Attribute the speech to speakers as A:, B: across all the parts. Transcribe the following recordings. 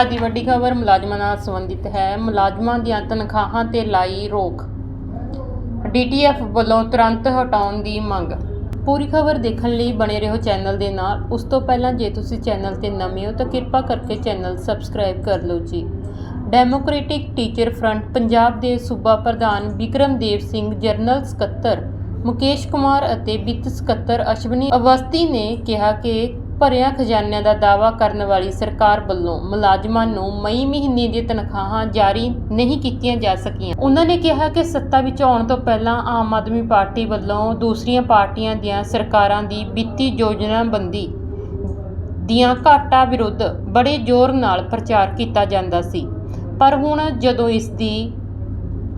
A: ਅੱਜ ਦੀ ਵੱਡੀ ਖਬਰ ਮੁਲਾਜ਼ਮਾਂ ਨਾਲ ਸੰਬੰਧਿਤ ਹੈ। ਮੁਲਾਜ਼ਮਾਂ ਦੀਆਂ ਤਨਖਾਹਾਂ ਤੇ ਲਾਈ ਰੋਕ। ਡੀਟੀਐਫ ਵੱਲੋਂ ਤੁਰੰਤ ਹਟਾਉਣ ਦੀ ਮੰਗ। ਪੂਰੀ ਖਬਰ ਦੇਖਣ ਲਈ ਬਣੇ ਰਹੋ ਚੈਨਲ ਦੇ ਨਾਲ। ਉਸ ਤੋਂ ਪਹਿਲਾਂ ਜੇ ਤੁਸੀਂ ਚੈਨਲ ਤੇ ਨਵੇਂ ਹੋ ਤਾਂ ਕਿਰਪਾ ਕਰਕੇ ਚੈਨਲ ਸਬਸਕ੍ਰਾਈਬ ਕਰ ਲਓ ਜੀ। ਡੈਮੋਕ੍ਰੈਟਿਕ ਟੀਚਰ ਫਰੰਟ ਪੰਜਾਬ ਦੇ ਸੂਬਾ ਪ੍ਰਧਾਨ ਵਿਕਰਮਦੇਵ ਸਿੰਘ, ਜਨਰਲ ਸਕੱਤਰ ਮੁਕੇਸ਼ ਕੁਮਾਰ ਅਤੇ ਵਿੱਤ ਸਕੱਤਰ ਅਸ਼ਵਨੀ ਅਵਸਤੀ ਨੇ ਕਿਹਾ ਕਿ ਭਰਿਆ ਖਜ਼ਾਨਿਆਂ ਦਾ ਦਾਅਵਾ ਕਰਨ ਵਾਲੀ ਸਰਕਾਰ ਵੱਲੋਂ ਮੁਲਾਜ਼ਮਾਂ ਨੂੰ ਮਈ ਮਹੀਨੇ ਦੀਆਂ ਤਨਖਾਹਾਂ ਜਾਰੀ ਨਹੀਂ ਕੀਤੀਆਂ ਜਾ ਸਕੀਆਂ। ਉਹਨਾਂ ਨੇ ਕਿਹਾ ਕਿ ਸੱਤਾ ਵਿੱਚ ਆਉਣ ਤੋਂ ਪਹਿਲਾਂ ਆਮ ਆਦਮੀ ਪਾਰਟੀ ਵੱਲੋਂ ਦੂਸਰੀਆਂ ਪਾਰਟੀਆਂ ਦੀਆਂ ਸਰਕਾਰਾਂ ਦੀ ਵਿੱਤੀ ਯੋਜਨਾਬੰਦੀ ਦੀਆਂ ਘਾਟਾ ਵਿਰੁੱਧ ਬੜੇ ਜ਼ੋਰ ਨਾਲ ਪ੍ਰਚਾਰ ਕੀਤਾ ਜਾਂਦਾ ਸੀ। ਪਰ ਹੁਣ ਜਦੋਂ ਇਸ ਦੀ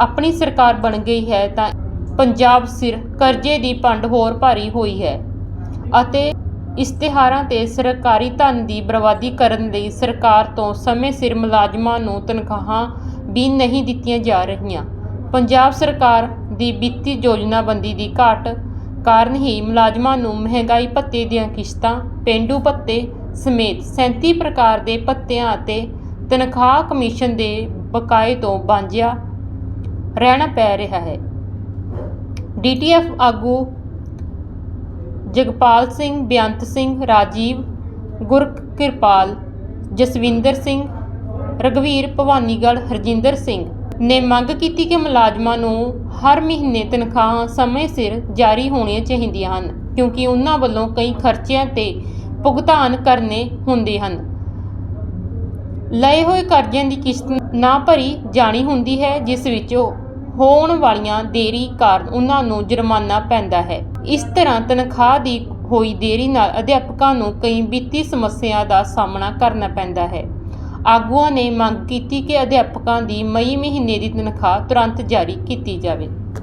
A: ਆਪਣੀ ਸਰਕਾਰ ਬਣ ਗਈ ਹੈ ਤਾਂ ਪੰਜਾਬ ਸਿਰ ਕਰਜ਼ੇ ਦੀ ਪੰਡ ਹੋਰ ਭਾਰੀ ਹੋਈ ਹੈ ਅਤੇ ਇਸ਼ਤਿਹਾਰਾਂ ਤੇ ਸਰਕਾਰੀ ਧਨ ਦੀ ਬਰਬਾਦੀ ਕਰਨ ਲਈ ਸਰਕਾਰ ਤੋਂ ਸਮੇਂ ਸਿਰ ਮੁਲਾਜ਼ਮਾਂ ਨੂੰ ਤਨਖਾਹਾਂ ਵੀ ਨਹੀਂ ਦਿੱਤੀਆਂ ਜਾ ਰਹੀਆਂ। ਪੰਜਾਬ ਸਰਕਾਰ ਦੀ ਵਿੱਤੀ ਯੋਜਨਾਬੰਦੀ ਦੀ ਘਾਟ ਕਾਰਨ ਹੀ ਮੁਲਾਜ਼ਮਾਂ ਨੂੰ ਮਹਿੰਗਾਈ ਭੱਤੇ ਦੀਆਂ ਕਿਸ਼ਤਾਂ, ਪੇਂਡੂ ਭੱਤੇ ਸਮੇਤ 37 ਪ੍ਰਕਾਰ ਦੇ ਭੱਤਿਆਂ ਅਤੇ ਤਨਖਾਹ ਕਮਿਸ਼ਨ ਦੇ ਬਕਾਏ ਤੋਂ ਵਾਂਝਿਆ ਰਹਿਣਾ ਪੈ ਰਿਹਾ ਹੈ। ਡੀਟੀਐਫ ਆਗੂ ਜਗਪਾਲ ਸਿੰਘ ਬੇਅੰਤ ਸਿੰਘ, ਰਾਜੀਵ ਗੁਰਕਿਰਪਾਲ ਜਸਵਿੰਦਰ ਸਿੰਘ ਰਗਵੀਰ ਭਵਾਨੀਗੜ੍ਹ, ਹਰਜਿੰਦਰ ਸਿੰਘ ਨੇ ਮੰਗ ਕੀਤੀ ਕਿ ਮੁਲਾਜ਼ਮਾਂ ਨੂੰ ਹਰ ਮਹੀਨੇ ਤਨਖਾਹਾਂ ਸਮੇਂ ਸਿਰ ਜਾਰੀ ਹੋਣੀਆਂ ਚਾਹੀਦੀਆਂ ਹਨ, ਕਿਉਂਕਿ ਉਹਨਾਂ ਵੱਲੋਂ ਕਈ ਖਰਚਿਆਂ ਤੇ ਭੁਗਤਾਨ ਕਰਨੇ ਹੁੰਦੇ ਹਨ। ਲਏ ਹੋਏ ਕਰਜ਼ਿਆਂ ਦੀ ਕਿਸ਼ਤ ਨਾ ਭਰੀ ਜਾਣੀ ਹੁੰਦੀ ਹੈ, ਜਿਸ ਵਿੱਚ ਉਹ ਹੋਣ ਵਾਲੀਆਂ ਦੇਰੀ ਕਾਰਨ ਉਹਨਾਂ ਨੂੰ ਜੁਰਮਾਨਾ ਪੈਂਦਾ ਹੈ। ਇਸ ਤਰ੍ਹਾਂ ਤਨਖਾਹ ਦੀ ਹੋਈ ਦੇਰੀ ਨਾਲ ਅਧਿਆਪਕਾਂ ਨੂੰ ਕਈ ਵਿੱਤੀ ਸਮੱਸਿਆ ਦਾ ਸਾਹਮਣਾ ਕਰਨਾ ਪੈਂਦਾ ਹੈ। ਆਗੂਆਂ ਨੇ ਮੰਗ ਕੀਤੀ ਕਿ ਅਧਿਆਪਕਾਂ ਦੀ ਮਈ ਮਹੀਨੇ ਦੀ ਤਨਖਾਹ ਤੁਰੰਤ ਜਾਰੀ ਕੀਤੀ ਜਾਵੇ।